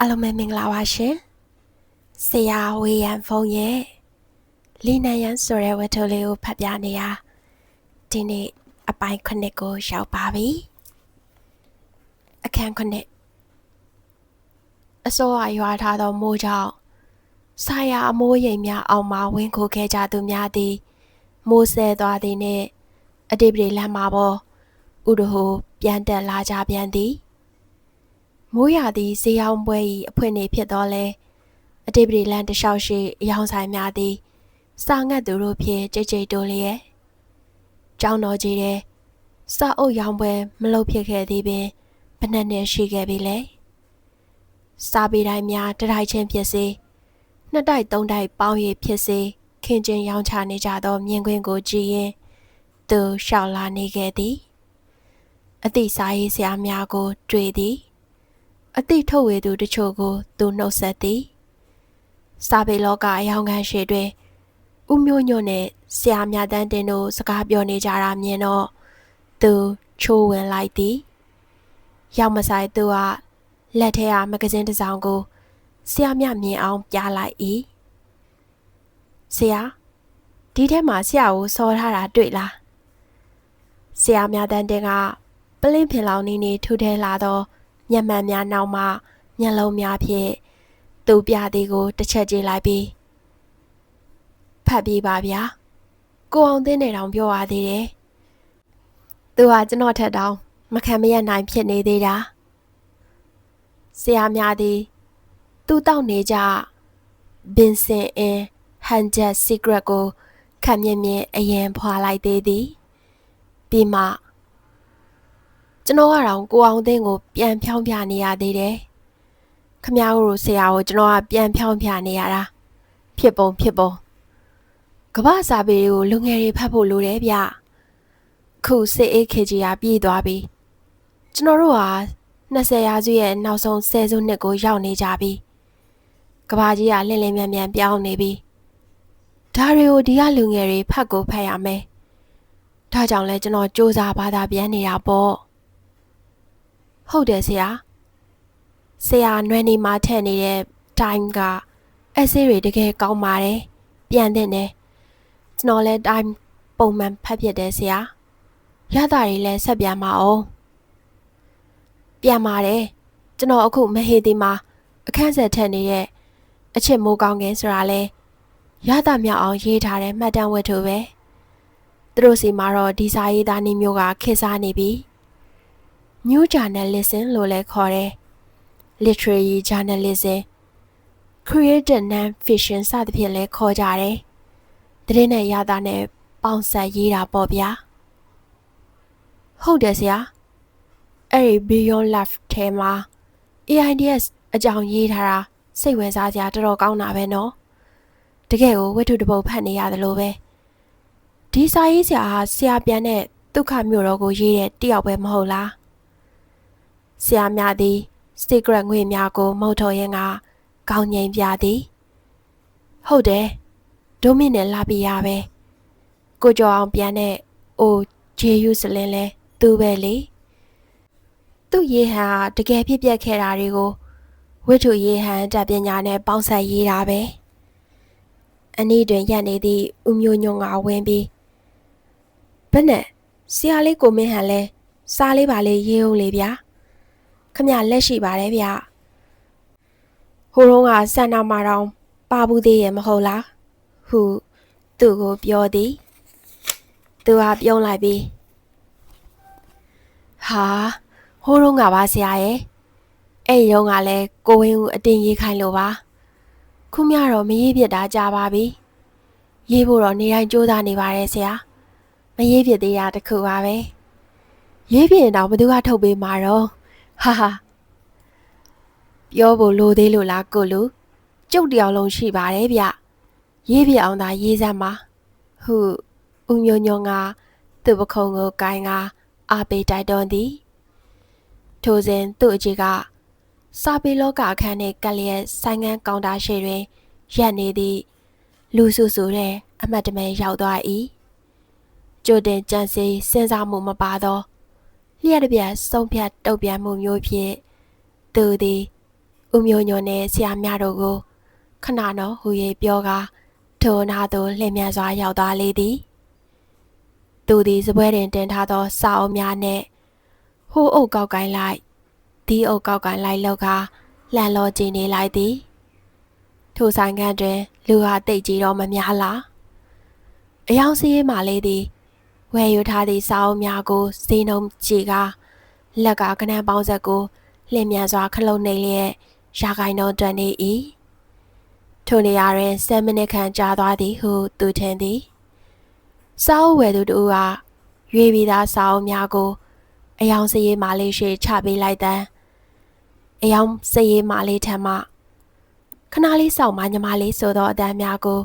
အားလုံးပဲမင်္ဂလာပါရှင်ဆရာဝေယံဖုံးရဲ့လီနန်ရန်ဆိုတဲ့ဝတ္ထုလေးကိုဖတ်ပြနေရဒီနေ့အပိုင်းခုနှစ်ကိုရောက်ပါပြီအခန်းခုနှစ်အစိုးရရွာထားသောမိုးကြောင့်ဆာယာအမိုးရိမ်များအောင်မှဝင်းခိုခဲ့ကြသူများသည် မိုးဆဲသွားသည်နှင့်အတိပတိလမ်းမှာပေါ်ဥဒဟိုပြန်တက်လာကြပြန်သည် မိုးရာသီဈေးရောင်းပွဲ၏အဖွင့်နေဖြစ်သောလဲအတိပတိလန်တလျှောက်ရှိအယောင်ဆိုင်များသည်စာငတ်သူတို့ဖြင့်ကြိတ်ကြိတ်တိုးလျက်ကျောင်းတော်ကြီးတဲ့စာအုပ်ရောင်းပွဲမလုပ်ဖြစ်ခဲ့သည်ပင်ဘယ်နှစ်နှစ်ရှိခဲ့ပြီလဲစာပေတိုင်းများတစ်ထိုက်ချင်းဖြစ်စေနှစ်တိုက်သုံးတိုက်ပေါင်း၍ဖြစ်စေခင်ချင်းရောင်းချနေကြသောမြင်ကွင်းကိုကြည့်ရင်သူလျှောက်လာနေခဲ့သည်အသည့်စာရေးဆရာများကို တွေ့သည် အတိထုတ်ဝေသူတချို့ကို သူနှုတ်ဆက်သည်စာပေလောကအယောင်ခံရှေတွင်ဥမျိုးညွန့်နဲ့ဆရာမြတ်တန်းတင်တို့စကားပြောနေကြတာမြင်တော့သူချိုးဝင်လိုက်သည်ရောက်မဆိုင်သူကလက်ထဲကမဂဇင်းတစ်စောင်ကိုဆရာမြမြင်အောင်ပြလိုက်၏ဆရာဒီထဲမှာဆရာကိုစော်ထားတာတွေ့လားဆရာမြတ်တန်းတင်ကပလင်းဖင်လောင်နေနေထူထဲလာတော့ မျက်မှန်များနောက်မှမျက်လုံးများဖြင့်သူ့ပြသည်ကိုတစ်ချက်ကြည့်လိုက်ပြီးဖတ်ပြီးပါဗျာကိုအောင်သိန်းနေတောင်ပြောရသေးတယ်သူကကျွန်တော်ထက်တောင်မခံမရနိုင်ဖြစ်နေသေးတာဆရာများသည်သူတောက်နေကြဘင်စင်အင်းဟန်ဂျက်စီကရက်ကိုခံမြင်မြင်အရင်ဖွာလိုက်သေးသည်ပြီးမှ ကျွန်တော်ကတော့ကိုအောင်သိန်းကိုပြန်ဖြောင်းပြနေရသေးတယ်။ခမ ्या တို့ဆရာကိုကျွန်တော်ကပြန်ဖြောင်းပြနေရတာဖြစ်ပုံဖြစ်ပုံကမ္ဘာစာပေတွေကိုလူငယ်တွေဖတ်ဖို့လိုတယ်ဗျ။ခုစစ်အေးခေကြီးကပြေးသွားပြီ။ကျွန်တော်တို့ဟာ20ရာစုရဲ့နောက်ဆုံး10စုနှစ်ကိုရောက်နေကြပြီ။ကဘာကြီးကလင်းလင်းမြန်မြန်ပြောင်းနေပြီ။ဒါတွေကိုဒီကလူငယ်တွေဖတ်ကိုဖတ်ရမယ်။ဒါကြောင့်လဲကျွန်တော်စ조사ဘာသာပြန်နေတာပေါ့။ ဟုတ်တယ်ဆရာဆရာနွယ်နေမှာထည့်နေတဲ့ time ကအဆေးတွေတကယ်ကောင်းပါတယ်ပြန်တဲ့နေကျွန်တော်လဲ time ပုံမှန်ဖတ်ဖြစ်တယ်ဆရာရတာတွေလည်းဆက်ပြန်ပါအောင်ပြန်ပါတယ်ကျွန်တော်အခုမဟေးသေးမှာအခန်းဆက်ထက်နေတဲ့အချစ်မိုးကောင်းကင်ဆိုတာလဲရတာမြောက်အောင်ရေးထားတဲ့မှတ်တမ်းဝတ္ထုပဲသူတို့စီမှာတော့ဒီစာရေးသားနည်းမျိုးကခေတ်စားနေပြီ New Journalism လို့လည်းခေါ်တယ်။ Literary Journalism, Creative Non-fiction စသဖြင့်လည်းခေါ်ကြတယ်။သတင်းနဲ့ရတာနဲ့ပေါင်းစပ်ရေးတာပေါ့ဗျာ။ဟုတ်တယ်ဆရာ။အဲ့ဒီ Beyond Love ထဲမှာ AIDS အကြောင်းရေးထားတာစိတ်ဝင်စားစရာတော်တော်ကောင်းတာပဲနော်။တကယ်ကိုဝတ္ထုတစ်ပုဒ်ဖတ်နေရတယ်လို့ပဲ။ဒီစာရေးဆရာဟာဆရာပြန်တဲ့ဒုက္ခမျိုးတော်ကိုရေးတဲ့တယောက်ပဲမဟုတ်လား။ ဆရာများသည်စတီဂရက်ငွေများကိုမုတ်ထော်ရင်ကကောင်းငိမ်ပြသည်ဟုတ်တယ်ဒိုမင်းနဲ့လာပြရပဲကိုကျော်အောင်ပြန်တဲ့အိုဂျေယူစလင်းလဲသူပဲလေသူ့ရေဟန်ကတကယ်ဖြစ်ပျက်ခဲ့တာတွေကိုဝိထုရေဟန်တပ်ပညာနဲ့ပေါင်းဆက်ရေးတာပဲအနည်းတွင်ရက်နေသည့်ဥမျိုးညုံကဝင်ပြီးဘယ်နဲ့ဆရာလေးကိုမင်းဟန်လဲစားလေးပါလေးရေးအောင်လေဗျာ ခမလက်ရှိပါတယ်ဗျဟိုတုန်းကဆန္ဒမာတောင်ပါဘူးသေးရဲ့မဟုတ်လားဟုသူ့ကိုပြောသည်သူကပြုံးလိုက်ပြီးဟာဟိုတုန်းကပါဆရာရဲ့အဲ့ရုံကလည်းကိုဝင်းဦးအတင်းရေးခိုင်းလို့ပါခုမြတော့မရေးပြစ်တာကြာပါပြီရေးဖို့တော့နေတိုင်းကြိုးစားနေပါတယ်ဆရာမရေးပြစ်သေးတာတခုပါပဲရေးပြစ်ရင်တော့ဘသူကထုတ်ပေးမှာတော့ ဟာဟာပြောဖို့လိုသေးလို့လားကိုလူကျုပ်တယောက်လုံးရှိပါတယ်ဗျရေးပြအောင်သာရေးစမ်းပါဟုဦးညွညွန်ကသူ့ပခုံးကိုကိုင်းကအာပေတိုက်တွန်းသည်ထိုစဉ်သူ့အကြီးကစာပေလောကအခန်းနှင့်ကလျက်ဆိုင်ငန်းကောင်တာရှိတွင်ရက်နေသည့်လူစုစုတဲ့အမတ်တမဲရောက်သွား၏ကြိုတင်ကြံစီစဉ်းစားမှုမပါသော လျှက်တပြက်ဆုံးဖြတ်တုတ်ပြန်မှုမျိုးဖြင့်သူသည်ဦးမျိုးညွန့်နှင့်ဆရာမြတို့ကိုခဏတော့ဟူ၍ပြောကာထိုနာသို့လှည့်မြန်စွာရောက်သွားလေသည်သူသည်စပွဲတွင်တင်ထားသောစာအုပ်များနှင့်ဟိုးအုပ်ကောက်ကိုင်းလိုက်ဒီအုပ်ကောက်ကိုင်းလိုက်လောက်ကလှန်လောကြည့်နေလိုက်သည်ထိုဆိုင်ခန်းတွင် လူဟာတိတ်ကြီးတော့မများလားအယောင်စီးရေးမှလေးသည် ဝယ်ယူထားသည့်စာအုပ်များကိုဈေးနှုန်းကြည့်ကာလက်ကကနန်းပေါင်းဆက်ကိုလျင်မြန်စွာခလုတ်နေလျက်ရာဂိုင်နှုန်းတွက်နေ၏ထိုနေရာတွင်7မိနစ်ခန့်ကြာသွားသည်ဟုသူထင်သည်စာအုပ်ဝယ်သူတို့ကရွေးပြီးသားစာအုပ်များကိုအယောင်စရေးမာလေးရှိချပေးလိုက်တဲ့အယောင်စရေးမာလေးထံမှခဏလေးစောင့်မညီမလေးဆိုသောအတန်းများကို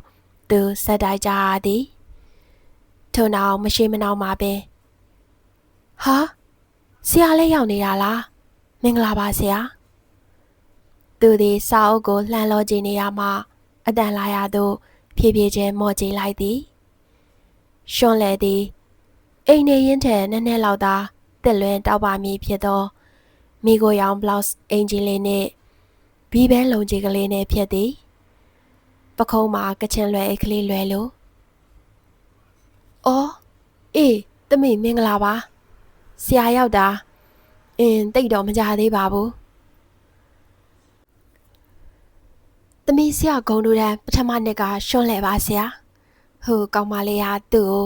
သူဆက်တိုက်ကြရသည် ထို့နောက်မရှိမနှောင်မှာပင်ဟာဆရာလည်းရောက်နေတာလားမင်္ဂလာပါဆရာသူသည်စာအုပ်ကိုလှမ်းလောကြည့်နေရမှအတန်လာရသို့ဖြည်းဖြည်းချင်းမော့ကြည့်လိုက်သည်ရှွန်လေသည်အိမ်နေရင်ထဲနည်းနည်းလောက်သာတက်လွင်တောက်ပါမည်ဖြစ်သောမိကိုရောင်ဘလောက်စ်အင်ဂျီလေးနှင့်ဘီဘဲလုံကြီးကလေးနဲ့ဖြစ်သည်ပခုံးမှာကချင်လွယ်အိတ်ကလေးလွယ်လို့ အော်အေးတမိမင်္ဂလာပါဆရာရောက်တာအင်းတိတ်တော့မကြသေးပါဘူးသမီးဆရာဂုံတို့တန်းပထမနှစ်ကရှွန့်လဲပါဆရာဟိုကောင်မလေးဟာသူ့ကို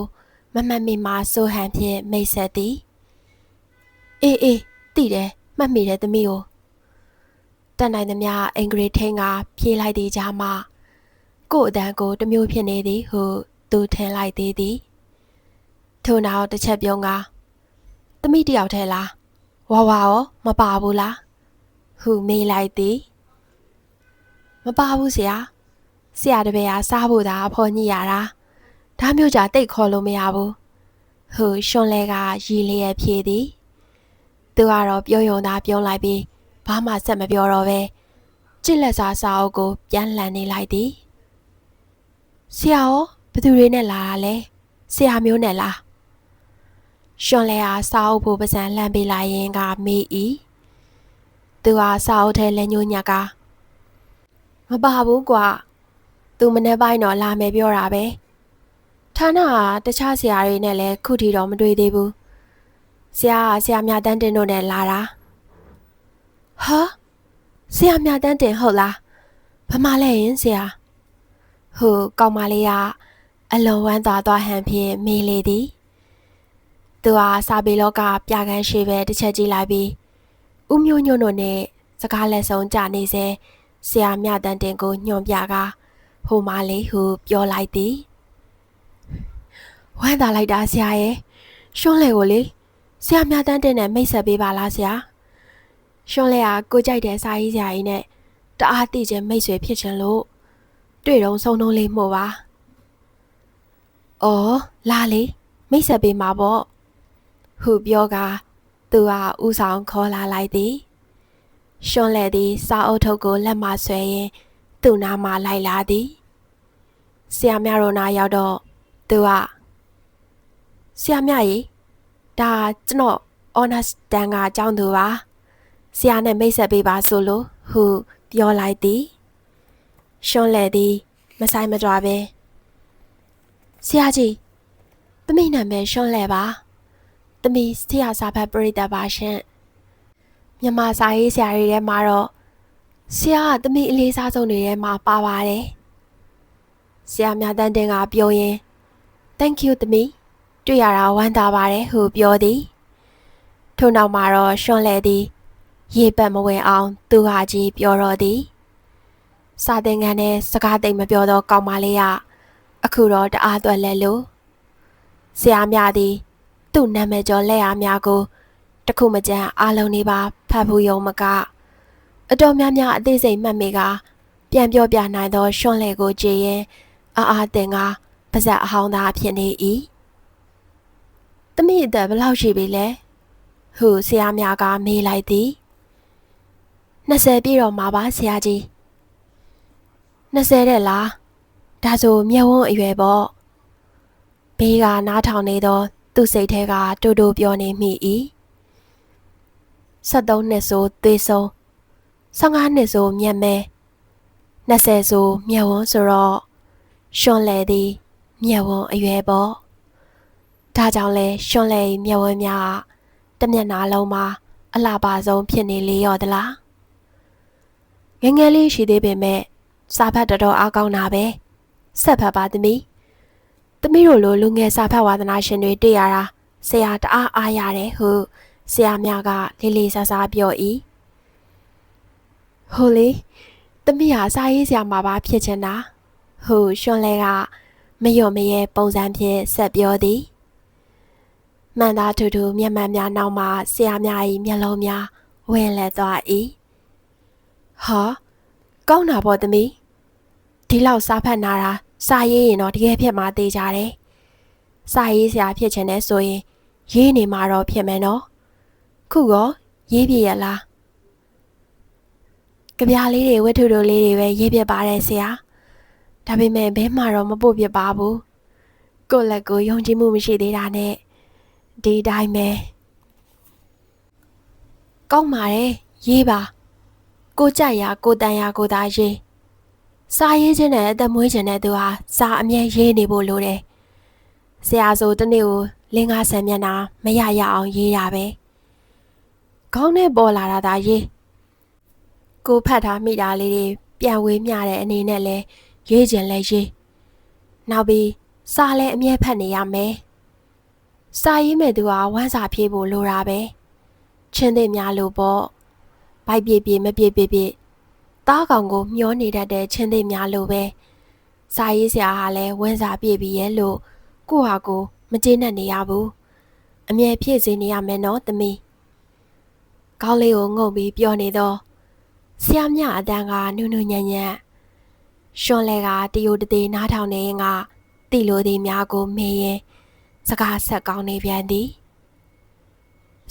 မမှတ်မိမှစိုးဟန်ဖြင့်မိတ်ဆက်သည်အေးအေးတိတယ်မှတ်မိတယ်သမီးကိုတန်နိုင်သမျှအင်္ဂရိထင်းကဖြေးလိုက်သည်ကြားမှကို့အတန်းကိုတမျိုးဖြစ်နေသည်ဟုသူထင်လိုက်သေးသည် ထို့နောက်တစ်ချက်ပြုံးကသမီးတယောက်ထဲလားဝါဝါရောမပါဘူးလားဟုမေးလိုက်သည်မပါဘူးဆရာဆရာတပည့်ကစားဖို့သာဖော်ညှိရတာဒါမျိုးကြတိတ်ခေါ်လို့မရဘူးဟုရှွန်လဲကရီလျက်ဖြေသည်သူကတော့ပြောယုံသားပြုံးလိုက်ပြီးဘာမှဆက်မပြောတော့ပဲကြစ်လက်စားစာအုပ်ကို ပြန်လှန်နေလိုက်သည်ဆရာရောဘယ်သူတွေနဲ့လာတာလဲဆရာမျိုးနဲ့လား ရှွန်လဲအားစာအုပ်ဖို့ပစံလှမ်းပေးလိုက်ရင်ကမေး၏သူဟာစာအုပ်ထဲလက်ညှိုးညက်ကမပါဘူးကွာသူမနေ့ပိုင်းတော့လာမယ်ပြောတာပဲဌာနကတခြားဆရာတွေနဲ့လည်းခုထိတော့မတွေ့သေးဘူးဆရာကဆရာမြတန်းတင်တို့နဲ့လာတာဟာဆရာမြတန်းတင်ဟုတ်လားဘာမှလဲရင်ဆရာဟိုကောင်မလေးကအလွန်ဝမ်းသာသွားဟန်ဖြင့်မေးလေသည် သူဟာစာပေလောကပြကန်းရှိပဲတစ်ချက်ကြည့်လိုက်ပြီးဦးမျိုးညွန့်တို့နဲ့စကားလက်ဆုံးကြနေစေဆရာမြတန်းတင်ကိုညွှန်ပြကားဟိုမလေးဟုပြောလိုက်သည်ဝမ်းသာလိုက်တာဆရာရဲ့ရှွန်းလေကိုလေဆရာမြတန်းတင်နဲ့မိတ်ဆက်ပေးပါလားဆရာရှွန်းလေကကိုကြိုက်တဲ့စာရေးဆရာကြီးနဲ့တအားသိချင်မိတ်ဆွေဖြစ်ချင်လို့တွေ့တော့ဆုံးလုံးလေးမှုပါ။အော်လာလေမိတ်ဆက်ပေးမှာပေါ့။ ဟုပြောကာသူဟာဥဆောင်ခေါ်လာလိုက်သည်။ရှွန်းလေသည်စာအုပ်ထုပ်ကိုလက်မဆွဲရင်သူ့နားမှာလိုက်လာသည်။ဆရာမတို့နာရောက်တော့သူကဆရာမကြီးဒါကျွန်တော် honest တန်းကအကြောင်းသူပါဆရာနဲ့မိတ်ဆက်ပေးပါဆိုလို့ဟုပြောလိုက်သည်ရှွန်းလေသည် မဆိုင်မကြွားပဲဆရာကြီးသမီးနာမည်ရှွန်းလေပါ သမီးဆရာစာဖတ်ပရိသတ်ပါရှင်မြမစာရေးဆရာတွေထဲမှာတော့ဆရာကသမီးအလေးစားဆုံးတွေထဲမှာပါပါတယ်ဆရာမြတန်းတင်ကပြောရင် thank you သမီးတွေ့ရတာဝမ်းသာပါတယ်ဟုပြောသည်ထို့နောက်မှာတော့ရှွန်လေသည်ရေပတ်မဝင်အောင် သူဟာကြီးပြောတော့သည်စာသင်ခန်းထဲစကားသိမ့်မပြောသောကောင်မလေးကအခုတော့တအားသွက်လဲလို့ဆရာမသည် သူ့နာမည်ကျော်လက်အားများကိုတခုမကြမ်းအားလုံးနေပါဖတ်ဖို့ယုံမကအတော်များများအသေးစိတ်မှတ်မိကပြန်ပြောပြနိုင်သောရှွန့်လေကိုကြည်ရင်အာအာတင်ကပါဇက်အဟောင်းသားဖြစ်နေ၏တမိအသက်ဘလောက်ရှိပြီလဲဟုဆရာများကမေးလိုက်သည်20ပြည့်တော့မှာပါဆရာကြီး20တဲ့လားဒါဆိုမျက်ဝန်းအရွယ်ပေါ့ဘေးကနားထောင်နေသော သူ့စိတ်ထဲကတူတူပြောနေမိ၏73နှစ်ဆိုသွေးဆုံး15နှစ်ဆိုမြတ်မဲ20ဆိုမြတ်ဝန်းဆိုတော့ရွှွန်လေသည်မြတ်ဝန်းအရွယ်ပေါ့ဒါကြောင့်လဲရွှွန်လေမြတ်ဝန်းများတမျက်နာလုံးမှာအလှပါဆုံးဖြစ်နေလေရော်သလားငယ်ငယ်လေးရှိသေးပေမဲ့စာဖတ်တော်တော်အားကောင်းတာပဲဆက်ဖတ်ပါသမီး သမီးတို့လိုလူငယ်စာဖတ်ဝါသနာရှင်တွေတွေ့ရတာဆရာတအားအားရတယ်ဟုဆရာမြကလေးလေးဆဆပြော၏ဟိုလေသမီးဟာစာရေးဆရာမှာပါဖြစ်ချင်တာဟုရွှွန်လဲကမလျော့မရဲပုံစံဖြင့်ဆက်ပြောသည်မှန်သားထူထူမျက်မှန်များနောက်မှဆရာမ၏မျက်လုံးများဝင်လက်သွား၏ဟာကောင်းတာပေါ့သမီးဒီလောက်စားဖတ်နာတာ စာရေးရင်တော့တကယ်ဖြစ်မှာတေးကြတယ်စာရေးဆရာဖြစ်ချင်တဲ့ဆိုရင်ရေးနေမှာတော့ဖြစ်မယ်နော်ခုရောရေးပြရလားကြပြလေးတွေဝတ္ထုတို့လေးတွေပဲရေးပြပါတယ်ဆရာဒါပေမဲ့ဘဲမှတော့မပို့ပြပါဘူးကိုယ့်လက်ကိုယုံကြည်မှုမရှိသေးတာနဲ့ဒီတိုင်းပဲကောင်းပါတယ်ရေးပါကိုကြိုက်ရာကိုတန်ရာကိုသာရေး စာရေးခြင်းနဲ့အသက်မွေးခြင်းနဲ့သူဟာစာအမြဲရေးနေဖို့လိုတယ်ဆရာဆိုတနေ့ကိုလင်းကားဆယ်မျက်နှာမရရအောင်ရေးရပဲခေါင်းနဲ့ပေါ်လာတာသာရေးကိုဖတ်ထားမိတာလေးတွေပြန်ဝေးမျှတဲ့အနေနဲ့လဲရေးခြင်းလဲရေးနောက်ပြီးစာလဲအမြဲဖတ်နေရမယ်စာရေးမဲ့သူဟာဝမ်းစာဖြည့်ဖို့လိုတာပဲချင်းသိများလို့ပေါ့ဘိုက်ပြေပြေမပြေပြေပြေ သားကောင်ကိုမျောနေတတ်တဲ့ချင်းသိများလို့ပဲစာရေးဆရာဟာလဲဝမ်းစာပြေပြီးရဲ့လို့ကိုဟာကိုမကျေနပ်နေရဘူးအမြဲဖြည့်စေနေရမယ်နော်သမီးကောင်းလေးကိုငုံပြီးပြောနေတော့ဆရာမြအတန်းကနုနုညံ့ညံ့ရှွန်လဲကတယိုတသေးနားထောင်နေရင်ကတိလိုသည်များကိုမေးရင်စကားဆက်ကောင်းနေပြန်သည်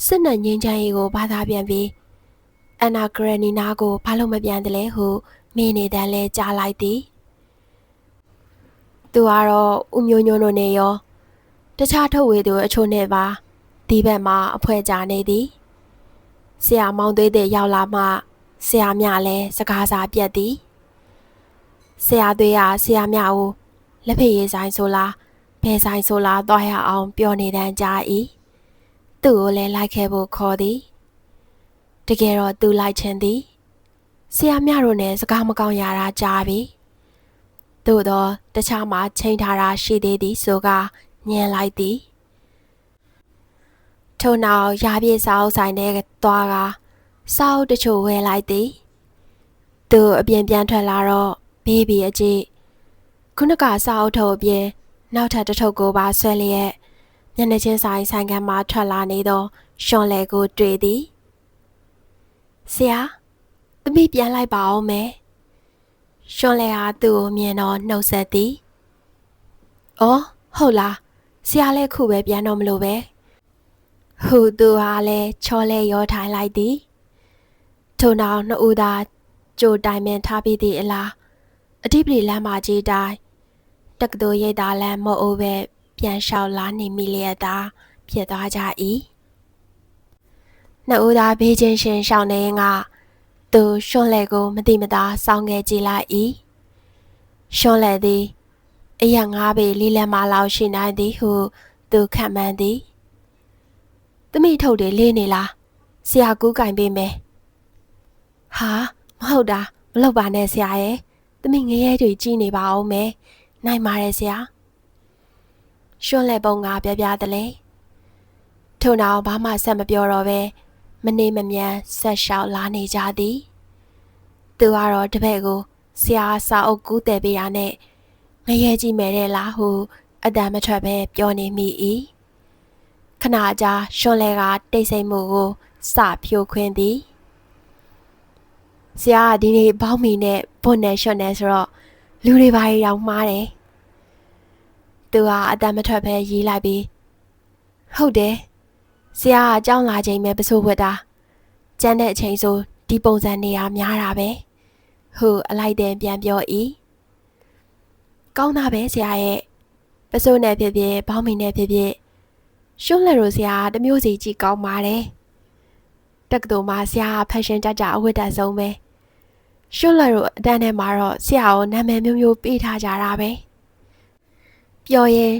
စစ်နဲ့ငင်းချမ်းရီကိုဘာသာပြန်ပြီး အန်နာဂရနီနာကိုဘာလို့မပြန်တယ်လဲဟုမေးနေတယ်လဲကြားလိုက်သည်သူကတော့ဦးမျိုးညွန်းတို့နဲ့ရောတခြားထုတ်ဝေသူအချို့နဲ့ပါဒီဘက်မှာအဖွဲကြနေသည်ဆရာမောင်သွေးတဲ့ရောက်လာမှဆရာမြလည်းစကားစာပြတ်သည်ဆရာသွေးကဆရာမြကိုလက်ဖက်ရည်ဆိုင်ဆိုလားဘယ်ဆိုင်ဆိုလားသွားရအောင် ပြောနေတန်းကြား၏သူ့ကိုလည်းလိုက်ခဲ့ဖို့ခေါ်သည် တကယ်တော့သူလိုက်ချင်သည်ဆရာမြတို့နဲ့စကားမကောင်းရတာကြားပြီသို့တော့တခြားမှာချိန်ထားတာရှိသေးသည်ဆိုကညင်လိုက်သည်ထို့နောက်ရာပြည့်စာအုပ်ဆိုင်ထဲသွားကစာအုပ်တချို့ဝယ်လိုက်သည်သူအပြင်ပြန်ထွက်လာတော့ဘေးဘီအကြည့်ခုနကစာအုပ်ထုတ်အပြင်နောက်ထပ်တစ်ထုပ်ကိုပါဆွဲလျက်မျက်နှာချင်းဆိုင်ဆိုင်ကမ်းမှာထွက်လာနေသောရှွန်လေကိုတွေ့သည် ဆရာသမီးပြန်လိုက်ပါအောင်မယ်ရှွန်လေဟာသူ့ကိုမြင်တော့နှုတ်ဆက်သည်အော်ဟုတ်လားဆရာလည်းခုပဲပြန်တော့မလို့ပဲဟူသူဟာလည်းချောလဲရောထိုင်လိုက်သည်ထို့နောက်နှစ်ဦးသာကြိုတိုင်ပင်ထားပြီးသည့်အလားအတိပတိလမ်းမကြီးတိုင်းတက္ကသိုလ်ရိပ်သာလမ်းမအိုးပဲပြန်လျှောက်လာနေမိလျက်သာဖြစ်သွားကြ၏ နှစ်ဦးသာဘေးချင်းရှင်ရှောင်းနေကသူရှွန်လေကိုမတိမတာစောင်းခဲ့ကြည့်လိုက်၏ရှွန်လေသည်အရငါးပေလီလက်မလောက်ရှိနိုင်သည်ဟုသူခံမှန်းသည်။သမီးထုတ်တယ်လေးနေလား။ဆရာကူးကင်ပေးမယ်။ဟာမဟုတ်တာမလုပ်ပါနဲ့ဆရာရဲ့။သမီးငရဲတွေကြီးနေပါအောင်မယ်။နိုင်ပါတယ်ဆရာ။ရှွန်းလက်ပုံကပြပြတလေ။ထို့နောက်ဘာမှဆက်မပြောတော့ပဲ မနေမမြန်ဆက်လျှောက်လာနေကြသည်။သူကတော့တပည့်ကိုဆရာစာအုပ်ကူးတယ်ပေးရနဲ့ငရဲကြည့်မယ်တဲ့လားဟုအတန်မထွက်ပဲပြောနေမိ၏ခဏကြာရှွန်လဲကတိတ်ဆိတ်မှုကိုစဖြိုခွင်းသည်ဆရာကဒီနေ့ဘောင်းမီနဲ့ဘွတ်နဲ့ရှွန်နဲ့ဆိုတော့လူတွေဘာတွေရောက်မှားတယ်သူကအတန်မထွက်ပဲရေးလိုက်ပြီးဟုတ်တယ် ဆရာကအကြောင်းလာချိန်ပဲပစိုးဝတ်တာကျန်တဲ့အချိန်ဆိုဒီပုံစံနေရများတာပဲဟုအလိုက်တဲ့ပြန်ပြော၏ကောင်းတာပဲဆရာရဲ့ပစိုးနဲ့ဖြစ်ဖြစ်ဘောင်းမီနဲ့ဖြစ်ဖြစ်ရှုံးလက်ရိုဆရာတမျိုးစီကြည့်ကောင်းပါတယ်တက္ကသိုလ်မှာဆရာဖက်ရှင်ကြကြအဝတ်တက်ဆုံးပဲရှွန့်လက်တို့အတန်းထဲမှာတော့ဆရာကိုနာမည်မျိုးမျိုးပေးထားကြတာပဲပြောရင်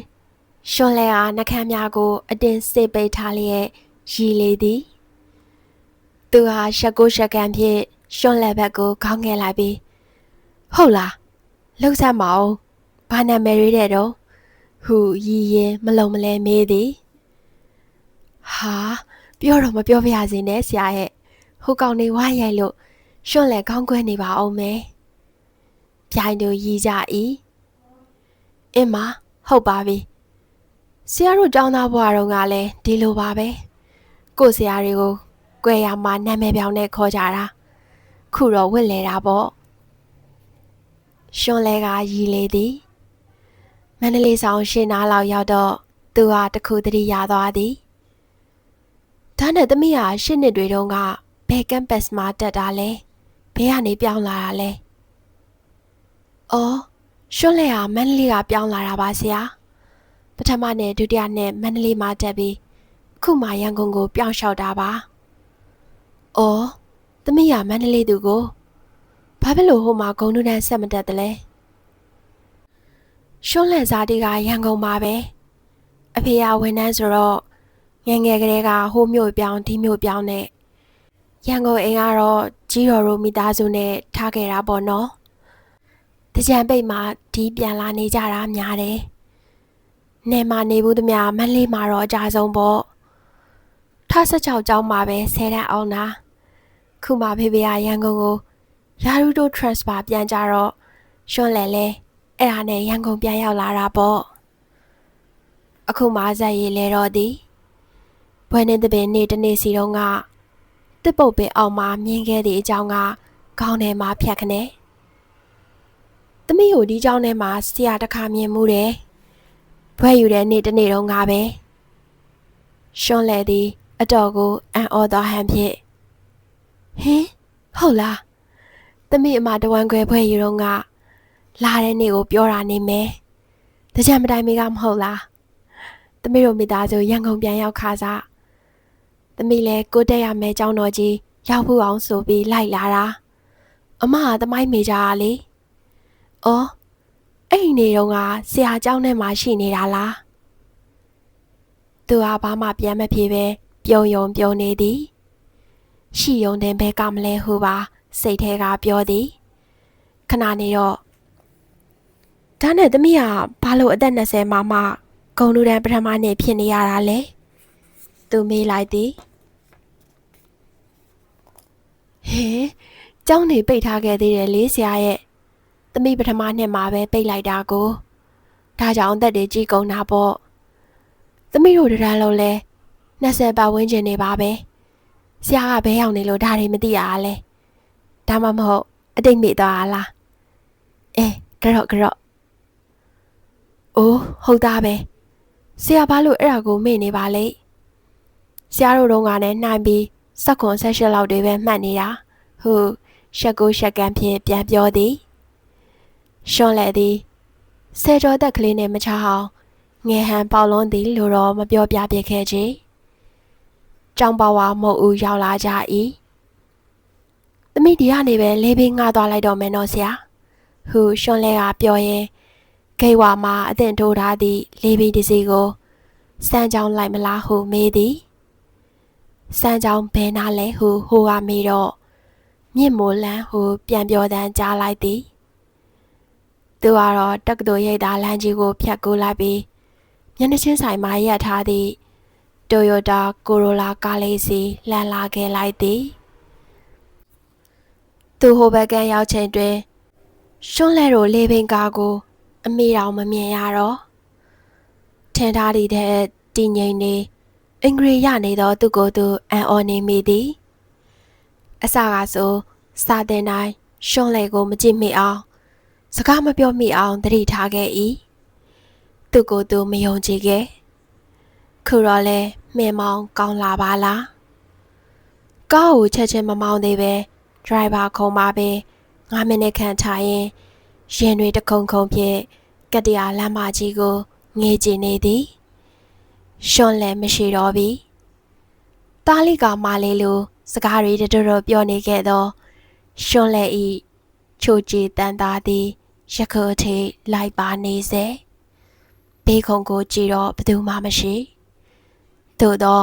ရှွန့်လက်အားနှကမ်းများကို အတင်းစိတ်ပိတ်ထားလျက်ရည်လေသည်သူဟာရှက်ကိုရှက်ကန်ဖြင့်ရှွန့်လက်ဘက်ကိုခေါင်းငယ်လိုက်ပြီးဟုတ်လားလှုပ်ဆက်မအောင်ဘာနာမည်ရေးတဲ့တော့ဟူရည်ရင်မလုံမလဲမေးသည်ဟာပြောတော့မပြောပြရစေနဲ့ဆရာရဲ့ဟိုကောင်နေဝါရိုက်လို့ရွှွန့်လဲခေါင်းခွဲနေပါအောင်မယ်ပြိုင်တို့ရည်ကြ၏အင်းမဟုတ်ပါပြီ ဆရာတို့ကျောင်းသားဘွားတော်ကလည်းဒီလိုပါပဲကိုဆရာတွေကိုကြွယ်ရမှာနာမည်ပြောင်းနဲ့ခေါ်ကြတာခုတော့ဝစ်လဲတာပေါ့ရွှွန့်လဲကရည်လေသည်မန္တလေးဆောင်ရှင်းနားလောက်ရောက်တော့သူဟာတခုတတိရသွားသည်ဒါနဲ့သမီးဟာရှစ်နှစ်တွေတုန်းကဘယ်ကမ်ပတ်မှာတက်တာလဲဘယ်ကနေပြောင်းလာတာလဲအော်ရွှွန့်လဲဟာမန္တလေးကပြောင်းလာတာပါဆရာ ပထမနဲ့ဒုတိယနဲ့မန္တလေးမှာတက်ပြီးအခုမှရန်ကုန်ကို ပြောင်းလျှောက်တာပါအော်သမီးဟာမန္တလေးသူကိုဘာဖြစ်လို့ဟိုမှာဂုံနုတန်းဆက်မတက်တလဲရှွန်းလန်စားတီကရန်ကုန်မှာပဲအဖေကဝန်ထမ်းဆိုတော့ငယ်ငယ်ကလေးကဟိုမြို့ပြောင်းဒီမြို့ပြောင်းနဲ့ရန်ကုန်အိမ်ကတော့ကြီးတော်တို့မိသားစုနဲ့ထားခဲ့တာပေါ့နော်တကြံပိတ်မှာဒီပြန်လာနေကြတာများတယ် နယ်မှာနေဘူးသမျှမလေးမှာတော့အကြဆုံးပေါ့ထ16ကျောင်းမှာပဲ10တန်းအောင်တာခုမှဖေဖေကရန်ကုန်ကိုရာထူးတို့ transfer ပြန်ကြတော့ရွှန်လဲလဲအဲ့ဒါနဲ့ရန်ကုန်ပြန်ရောက်လာတာပေါ့အခုမှဇက်ရည်လဲတော့သည်ဘွယ်နေတဲ့ပင်နေ့တနေ့စီတော့ကတစ်ပုတ်ပင်အောင်မှာမြင်ခဲ့တဲ့အကြောင်းကခေါင်းထဲမှာဖြတ်ခနဲသမီးကိုဒီကြောင်းထဲမှာဆရာတခါမြင်မှုတယ် ဘွဲယူတဲ့နေ့တနေ့တော့ငါပဲရှွန်းလဲသည် အတော်ကိုအံ့ဩသောဟန်ဖြင့်ဟင်ဟုတ်လားသမီးအမတဝမ်းခွဲဘွဲယူတော့ကလာတဲ့နေ့ကိုပြောတာနေမယ်။တကြံမတိုင်မီကမဟုတ်လား။သမီးတို့မိသားစုရန်ကုန်ပြန်ရောက်ခါစား။သမီးလည်းကိုတက်ရမယ်ကြောင်းတော်ကြီးရောက်ဖို့အောင်ဆိုပြီးလိုက်လာတာ။အမကသမိုင်းမေကြလေ။အော် အဲ့ဒီနေတော့ကဆရာเจ้าနဲ့မှရှိနေတာလား။သူဟာဘာမှပြန်မပြေပဲပြုံယုံပြုံနေသည်။ရှိယုံတဲ့ဘဲကမလဲဟူပါစိတ်ထဲကပြောသည်ခဏနေတော့ဒါနဲ့သမီးကဘာလို့အသက်20မှာမှဂုံလူတန်းပထမနေ့ဖြစ်နေရတာလဲသူမေးလိုက်သည်ဟင်ကျောင်းနေပိတ်ထားခဲ့သေးတယ်လေဆရာရဲ့ သမီးပထမနှစ်မှာပဲပိတ်လိုက်တာကိုဒါကြောင့်အသက်တွေကြီးကုန်တာပေါ့သမီးတို့တရားလုံးလဲ20ပတ်ဝန်းကျင်နေပါပဲဆရာကဘဲရောက်နေလို့ဒါတွေမသိရလဲဒါမှမဟုတ်အတိတ်မိသွားလားအဲကြော့ကြော့။အိုးဟုတ်သားပဲ။ဆရာဘာလို့အဲ့ဒါကိုမေ့နေပါလဲ။ဆရာတို့တုန်းကလည်းနှိုင်းပြီးစက်ခွန်ဆက်ရှက်လောက်တွေပဲမှတ်နေတာ။ဟုတ်ရှက်ကိုရှက်ကန်ဖြင့်ပြန်ပြောသည်။ ရှွန်လဲသည်ဆယ်ကျော်သက်ကလေးနဲ့မချအောင်ငယ်ဟန်ပေါလွန်သည်လို့တော့မပြောပြပြခဲ့ကြ။ကြောင်ပါဝါမုတ်ဦးရောက်လာကြ၏။သမီးဒီကနေပဲလေးပေးငှားသွားလိုက်တော့မယ်နော်ဆရာ။ဟူရှွန်လဲကပြောရင်ဂိတ်ဝါမှာအသင့်ထိုးထားသည့်လေးဘီတစီကိုစမ်းကြောင်းလိုက်မလားဟုမေးသည်စမ်းကြောင်းဘယ်နာလဲဟုဟိုကမေးတော့မြင့်မိုးလန်းဟုပြန်ပြောတန်းကြားလိုက်သည် သူကတော့တက္ကသိုလ်ရိပ်သာလမ်းကြီးကို ဖြတ်ကူးလိုက်ပြီးမျက်နှာချင်းဆိုင်မှာရပ်ထားသည့် Toyota Corolla ကားလေးစီလန်လာခဲ့လိုက်သည်သူဟိုဘက်ကန်ရောက်ချိန်တွင်ရှွန်းလဲတို့လေပင်ကားကို အမေတော်မမြင်ရတော့ထင်ထားသည့်တဲ့တည်ငြိမ်နေအင်္ဂရိရနေသောသူကိုယ်သူအံ့ဩနေမိသည်အစကဆိုစာတင်တိုင်းရှွန်လေကိုမကြည့်မိအောင် စကားမပြောမိအောင်တတိထားခဲ့၏သူကိုယ်သူမယုံကြည်ခဲ့ခုတော့လဲမှင်မောင်းကောင်းလာပါလားကားကိုချက်ချင်းမမောင်းသေးပဲဒရိုင်ဘာခုံပါပဲ9မိနစ်ခန့်ချရင်ရင်တွေတခုံခုံဖြင့်ကတရာလမ်းမကြီးကိုငေးကြည့်နေသည်ရှွန်လည်းမရှိတော့ပြီတားလိကမာလေးလိုစကားတွေတတော်တော်ပြောနေခဲ့သောရှွန်လည်းဤ ချိုကြည်တန်သားသည်ယခုအထိလိုက်ပါနေစေဘေးခုံကိုကြည့်တော့ဘယ်သူမှမရှိသို့သော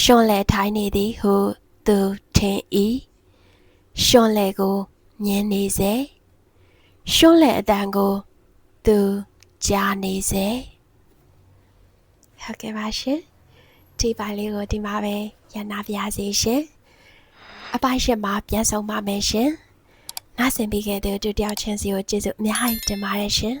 ရှွန်လဲထိုင်းနေသည်ဟုသူထင်၏ရှွန်လဲကိုမြင်နေစေရှွန်လဲအတန်ကိုသူကြားနေစေဟုတ်ကဲ့ပါရှင်ဒီပိုင်းလေးကိုဒီမှာပဲရန်နာပြစေရှင်အပိုင်းရှင်းမှာပြန်ဆုံးပါမယ်ရှင် နားဆင်ပြီးခဲ့တဲ့ဒုတိယချင်းစီကိုကျေးဇူးအများကြီးတင်ပါတယ်ရှင်